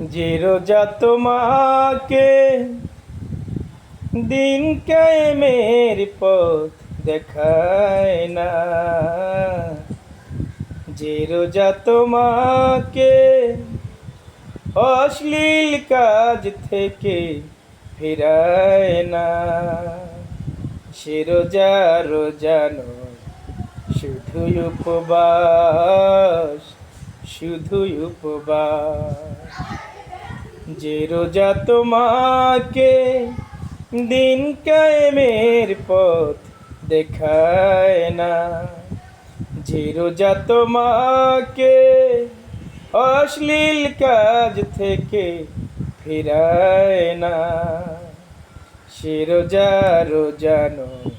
যে রোজা তোমাকে দিন কায়েমের পথ দেখায় না। যে রোজা তোমাকে অশ্লীল কাজ থেকে ফেরায় না। সে রোজা রোজা নয় শুধুই উপবাস শুধুই উপবাস। যে রোজা তোমাকে দিন কায়েমের পথ দেখায় না। যে রোজা তোমাকে অশ্লীল কাজ থেকে ফেরায় না। সে রোজা রোজা নয়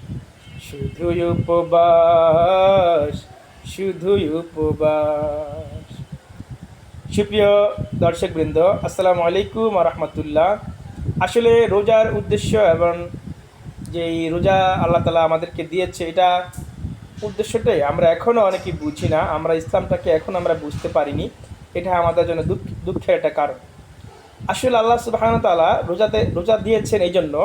শুধুই উপবাস শুধুই উপবাস। সুপ্রিয় দর্শকবৃন্দ, আসসালামু আলাইকুম রহমতুল্লাহ আসলে রোজার উদ্দেশ্য এবং যে রোজা আল্লাহ তালা আমাদেরকে দিয়েছে, এটা উদ্দেশ্যটাই আমরা এখনও অনেকেই বুঝি না, আমরা ইসলামটাকে এখন আমরা বুঝতে পারিনি, এটা আমাদের জন্য দুঃখ, দুঃখের একটা কারণ। আসলে আল্লাহ তালা রোজাতে, রোজা দিয়েছেন এই জন্য,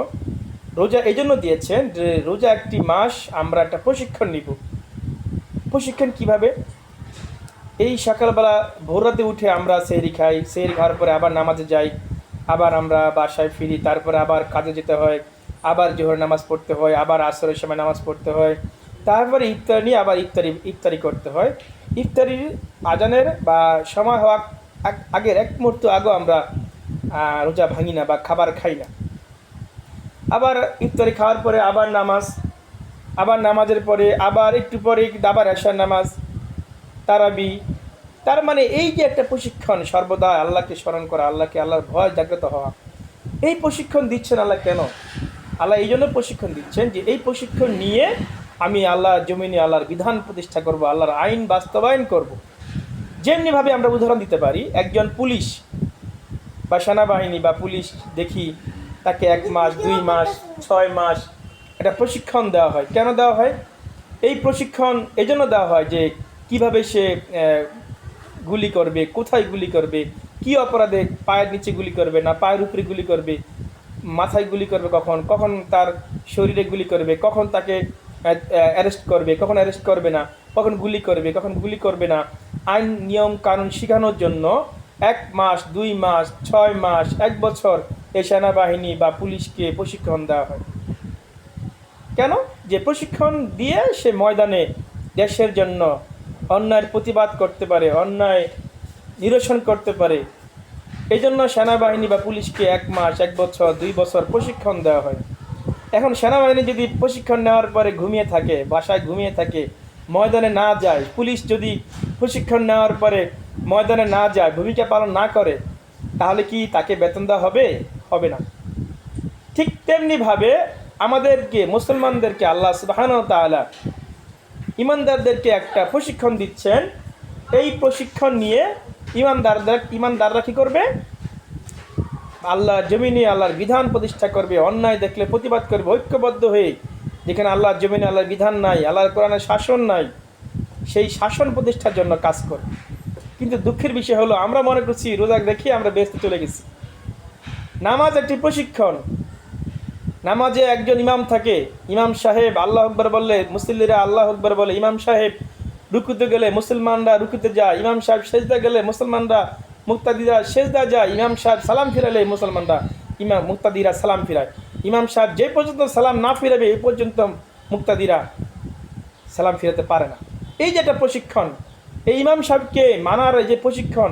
রোজা এই জন্য দিয়েছেন যে রোজা একটি মাস আমরা একটা প্রশিক্ষণ নিব। প্রশিক্ষণ কীভাবে? এই সকালবেলা ভোর রাতে উঠে আমরা সেহরি খাই, সেহরি খাওয়ার পরে আবার নামাজে যাই, আবার আমরা বাসায় ফিরি, তারপরে আবার কাজে যেতে হয়, আবার জোহর নামাজ পড়তে হয়, আবার আসরের সময় নামাজ পড়তে হয়, তারপরে ইফতার নিয়ে আবার ইফতারি ইফতারি করতে হয়। ইফতারির আজানের বা সময় হওয়া আগ- আগের এক মুহূর্ত আগেও আমরা রোজা ভাঙি না বা খাবার খাই না। আবার ইফতারি খাওয়ার পরে আবার নামাজ, আবার নামাজের পরে আবার একটু পরে আবার এশার নামাজ তারাবি। তার মানে এই যে একটা প্রশিক্ষণ, সর্বদা আল্লাহকে স্মরণ করা, আল্লাহকে আল্লাহর ভয় জাগ্রত হওয়া, এই প্রশিক্ষণ দিচ্ছেন আল্লাহ কেন? আল্লাহ এই জন্য প্রশিক্ষণ দিচ্ছেন যে এই প্রশিক্ষণ নিয়ে আমি আল্লাহ জমিনে আল্লাহর বিধান প্রতিষ্ঠা করব, আল্লাহর আইন বাস্তবায়ন করব। যেমনিভাবে আমরা উদাহরণ দিতে পারি, একজন পুলিশ বা সেনাবাহিনী বা পুলিশ দেখি তাকে এক মাস, দুই মাস, ছয় মাস একটা প্রশিক্ষণ দেওয়া হয়। কেন দেওয়া হয়? এই প্রশিক্ষণ এজন্য দেওয়া হয় যে কীভাবে সে গুলি করবে, কোথায় গুলি করবে, কি অপরাধে পায়ের নিচে গুলি করবে না পায়ের উপরে গুলি করবে, মাথায় গুলি করবে কখন কখন তার শরীরে গুলি করবে, কখন তাকে অ্যারেস্ট করবে, কখন অ্যারেস্ট করবে না, কখন গুলি করবে, কখন গুলি করবে না, আইন, নিয়ম, কানুন শেখানোর জন্য এক মাস, দুই মাস, ছয় মাস, এক বছর এই সেনাবাহিনী বা পুলিশকে প্রশিক্ষণ দেওয়া হয়। কেন? যে প্রশিক্ষণ দিয়ে সে ময়দানে দেশের জন্য অন্যায়ের প্রতিবাদ করতে পারে, অন্যায় নিরসন করতে পারে। এই জন্য সেনাবাহিনী বা পুলিশকে এক মাস, এক বছর, দুই বছর প্রশিক্ষণ দেওয়া হয়। এখন সেনাবাহিনী যদি প্রশিক্ষণ নেওয়ার পরে ঘুমিয়ে থাকে, বাসায় ঘুমিয়ে থাকে, ময়দানে না যায়, পুলিশ যদি প্রশিক্ষণ নেওয়ার পরে ময়দানে না যায়, ভূমিকা পালন না করে, তাহলে কি তাকে বেতন দেওয়া হবে? হবে না। ঠিক তেমনিভাবে আমাদেরকে, মুসলমানদেরকে আল্লাহ সুবাহান তাআলা ইমানদারদেরকে একটা প্রশিক্ষণ দিচ্ছেন। এই প্রশিক্ষণ নিয়ে ইমানদারদের ইমানদাররা কী করবে? আল্লাহর জমিনে আল্লাহর বিধান প্রতিষ্ঠা করবে, অন্যায় দেখলে প্রতিবাদ করবে, ঐক্যবদ্ধ হয়ে। যেখানে আল্লাহর জমিনে আল্লাহর বিধান নাই, আল্লাহর কোরআনের শাসন নাই, সেই শাসন প্রতিষ্ঠার জন্য কাজ করবে। কিন্তু দুঃখের বিষয় হলো, আমরা মনে করছি রোজা দেখি আমরা ব্যস্ত চলে গেছি। নামাজ একটি প্রশিক্ষণ। নামাজে একজন ইমাম থাকে, ইমাম সাহেব আল্লাহ আকবর বললে, মুসল্লিরা আল্লাহ আকবর বলে, ইমাম সাহেব রুকুতে গেলে মুসলমানরা রুকুতে যায়, ইমাম সাহেব সেজদা গেলে মুসলমানরা মুক্তাদিরা সেজদা যায়, ইমাম সাহেব সালাম ফিরালে মুসলমানরা ইমাম মুক্তাদিরা সালাম ফিরায়। ইমাম সাহেব যে পর্যন্ত সালাম না ফিরাবে এই পর্যন্ত মুক্তাদিরা সালাম ফিরাতে পারে না। এই যে একটা প্রশিক্ষণ, এই ইমাম সাহেবকে মানার যে প্রশিক্ষণ,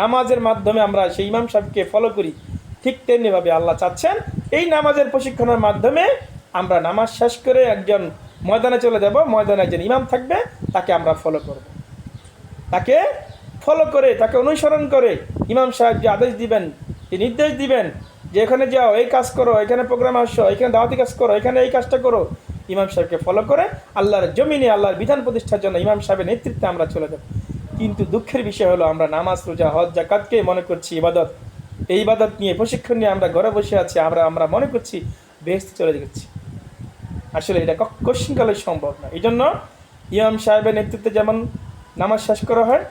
নামাজের মাধ্যমে আমরা সেই ইমাম সাহেবকে ফলো করি, ঠিক তেমনিভাবে আল্লাহ চাচ্ছেন এই নামাজের প্রশিক্ষণের মাধ্যমে আমরা নামাজ শেষ করে একজন ময়দানে চলে যাব। ময়দানে একজন ইমাম থাকবে, তাকে আমরা ফলো করব। তাকে ফলো করে, তাকে অনুসরণ করে ইমাম সাহেব যে আদেশ দিবেন যে নির্দেশ দিবেন যে এখানে যাও, এই কাজ করো, এখানে প্রোগ্রাম আসো, এখানে দাওয়াতি কাজ করো, এখানে এই কাজটা করো। ইমাম সাহেবকে ফলো করে আল্লাহর জমিনে, আল্লাহর বিধান প্রতিষ্ঠার জন্য ইমাম সাহেবের নেতৃত্বে আমরা চলে যাব। কিন্তু দুঃখের বিষয় হলো আমরা নামাজ, রোজা, হজ জাকাতকে মনে করছি ইবাদত। এই ইবাদত নিয়ে প্রশিক্ষণ নিয়ে আমরা ঘরে বসে আছি, আমরা আমরা মনে করছি বেহেস্তে চলে যাচ্ছি আসলে এটা কোশ্চিনকালে সম্ভব না। এই জন্য ইমাম সাহেবের নেতৃত্বে যেমন নামাজ শেষ করা হয়,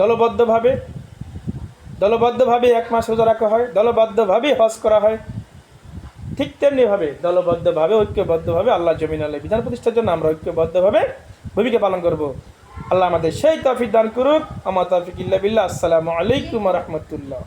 দলবদ্ধভাবে দলবদ্ধভাবে এক মাস রোজা রাখা হয়, দলবদ্ধভাবে হজ করা হয়, ঠিক তেমনিভাবে দলবদ্ধভাবে, ঐক্যবদ্ধভাবে আল্লাহ জমিন আল্লাহ বিধান প্রতিষ্ঠার জন্য আমরা ঐক্যবদ্ধভাবে ভূমিকা পালন করব। আল্লাহ আমাদের সেই তফিক দান করুক। আমার তফিক ইল্লা বিল্লাহ। আসসালামু আলাইকুম রহমতুল্লাহ।